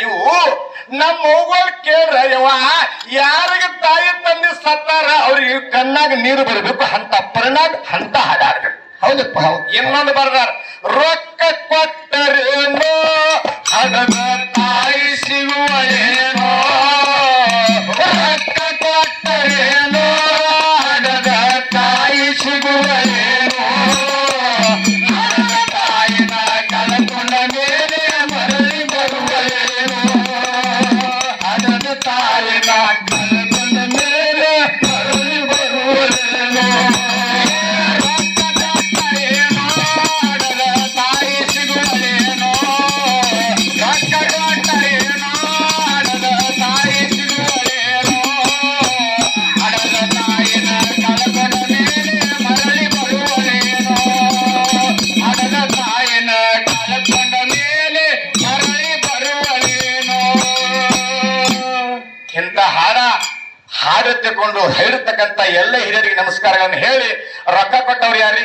ಇವು ನಮ್ಮ ಅವ್ಗಳು ಕೇಳ್ರ ಯವ ಯಾರಿಗ ತಾಯಿ ತಂದೆ ಸತ್ತಾರ ಅವ್ರಿಗೆ ಕಣ್ಣಾಗ ನೀರು ಬರಬೇಕು ಅಂತ ಪರಿಣಾಮ ಅಂತ ಹಾಡಾಡ್ಬೇಕು. ಹೌದಪ್ಪ ಹೌದು. ಇನ್ನೊಂದು ಬರ್ದಾರ ರೊಕ್ಕ ಕೊಟ್ಟರೇನೋ I'm not. ಹಾಡೆತ್ತಿಕೊಂಡು ಹೇಳಿರ್ತಕ್ಕಂಥ ಎಲ್ಲ ಹಿರಿಯರಿಗೆ ನಮಸ್ಕಾರಗಳನ್ನು ಹೇಳಿ ರೊಕ್ಕ ಕೊಟ್ಟವ್ರು ಯಾರಿ